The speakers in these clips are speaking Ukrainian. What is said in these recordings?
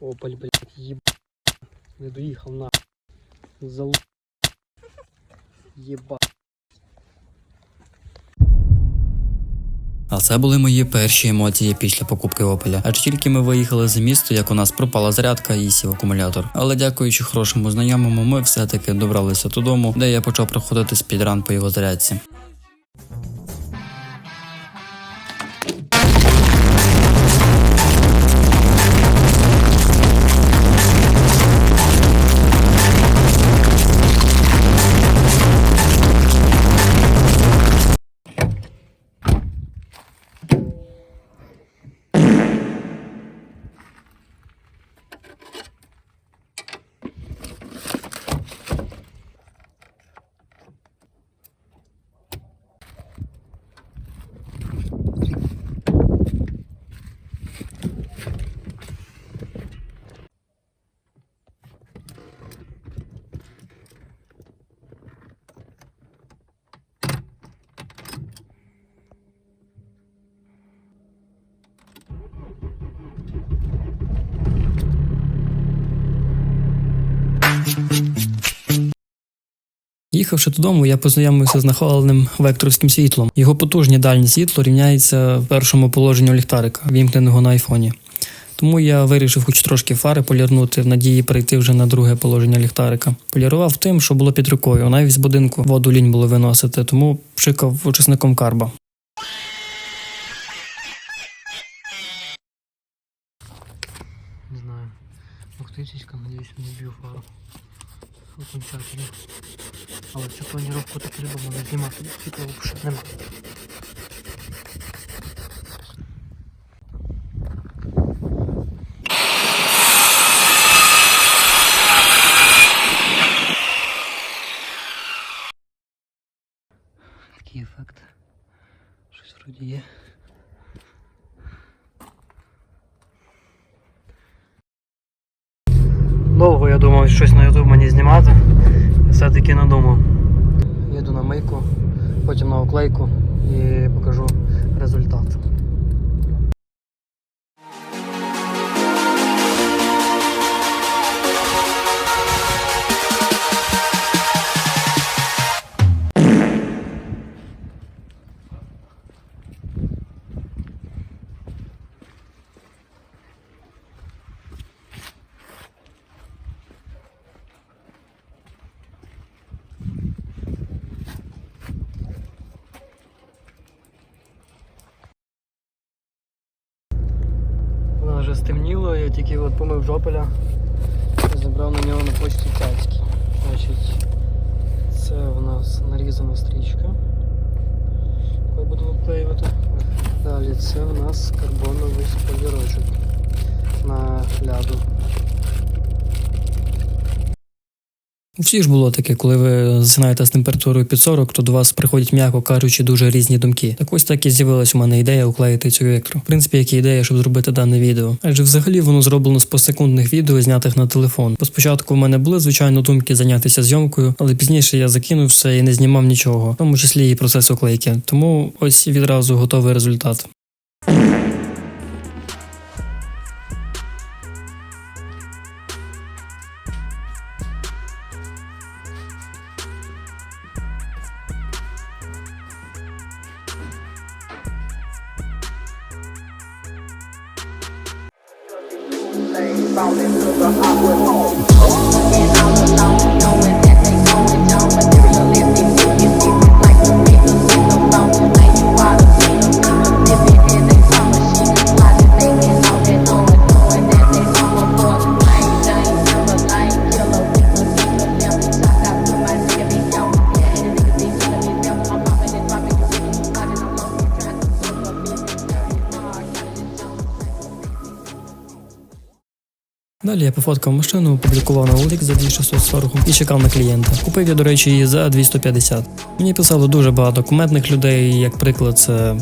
Опель, блядь, їб. Не доїхав на. Залу. Єба. А це були мої перші емоції після покупки Опеля. Аж тільки ми виїхали з міста, як у нас пропала зарядка і сів акумулятор. Але дякуючи хорошому знайомому, ми все-таки добралися додому, де я почав проходити спідран по його зарядці. Їхавши додому, я познайомився з нахваленим векторським світлом. Його потужні дальні світло рівняється першому положенню ліхтарика, вімкненого на айфоні. Тому я вирішив хоч трошки фари полірнути в надії перейти вже на друге положення ліхтарика. Полірував тим, що було під рукою, навіть з будинку воду лінь було виносити, тому пшикав очисником карба. Не знаю. Ух тысячка, надеюсь, не бью фару. Окончательно. Але цю планіровку так по-любому не знімати. Світла взагалі нема. Такий ефект. Щось вроді є. Довго я думав щось на YouTube мені знімати. Все-таки надумав. Їду на мийку, потім на оклейку і покажу результат. Вже стемніло, я тільки от помив жопеля і забрав на нього на почті тяцькі. Значить, це у нас нарізана стрічка, яку я буду виклеювати. Далі це у нас карбоновий спойлерочок на ляду. У всіх ж було таке, коли ви засинаєте з температурою під 40, то до вас приходять, м'яко кажучи, дуже різні думки. Так ось так і з'явилась у мене ідея уклеїти цю вектору. В принципі, як і ідея, щоб зробити дане відео. Адже взагалі воно зроблено з посекундних відео, знятих на телефон. Бо спочатку в мене були звичайно думки зайнятися зйомкою, але пізніше я закинув все і не знімав нічого, в тому числі і процес уклейки. Тому ось відразу готовий результат. out into the hot home. Далі я пофоткав машину, опублікував на OLX за 2640 і чекав на клієнта. Купив я, до речі, її за 250. Мені писало дуже багато кумедних людей, як приклад, це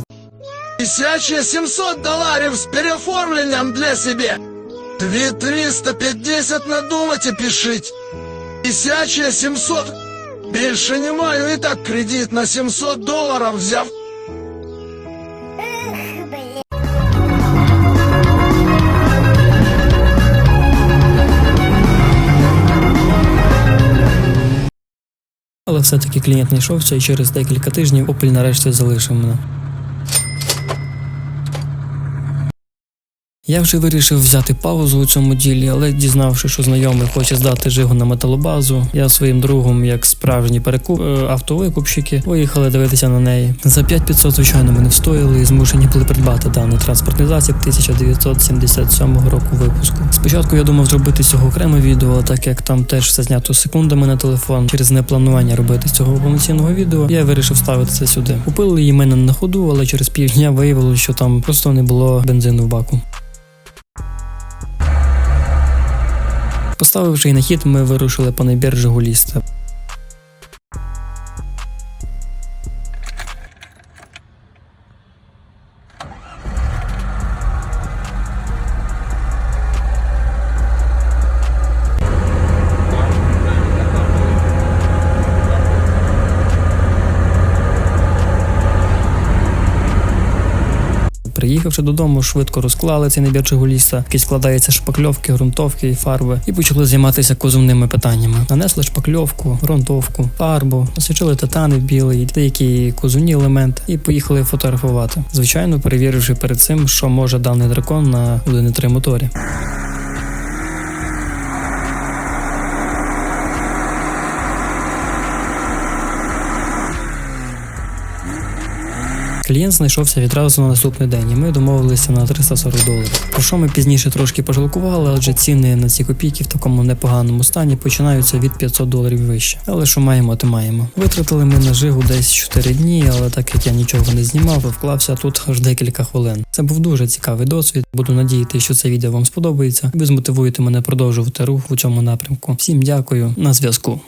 Висячие 700 долларов с переоформлением для себе. 2350 надумать и пишить. Висячие 700. Більше не маю і так кредит на 700 долларов взяв. Все-таки клієнт знайшовся і через декілька тижнів Opel нарешті залишив мене. Я вже вирішив взяти паузу у цьому ділі, але дізнавши, що знайомий хоче здати жигу на металобазу, я своїм другом, як справжні перекуп е, автовикупщики, поїхали дивитися на неї. За 5500, звичайно, ми не встояли і змушені були придбати даний транспортний засіб 1977 року випуску. Спочатку я думав зробити цього окреме відео, так як там теж все знято секундами на телефон, через непланування робити цього повноцінного відео, я вирішив ставити це сюди. Купили її мене на ходу, але через півдня виявилося, що там просто не було бензину в баку. Поставивши її на хід, ми вирушили по набір Жигуліста. Приїхавши додому, швидко розклали цей набір Жигуліса, який складається шпакльовки, ґрунтовки і фарби, і почали займатися козумними питаннями. Нанесли шпакльовку, ґрунтовку, фарбу, освічили титани білий, деякі козунні елементи, і поїхали фотографувати. Звичайно, перевіривши перед цим, що може даний дракон на 1.3 моторі. Клієнт знайшовся відразу на наступний день, і ми домовилися на 340 доларів. Про що ми пізніше трошки пожалкували, адже ціни на ці копійки в такому непоганому стані починаються від 500 доларів вище. Але що маємо, то маємо. Витратили ми на жигу десь 4 дні, але так як я нічого не знімав, вклався тут аж декілька хвилин. Це був дуже цікавий досвід. Буду надіятися, що це відео вам сподобається. Ви змотивуєте мене продовжувати рух у цьому напрямку. Всім дякую, на зв'язку.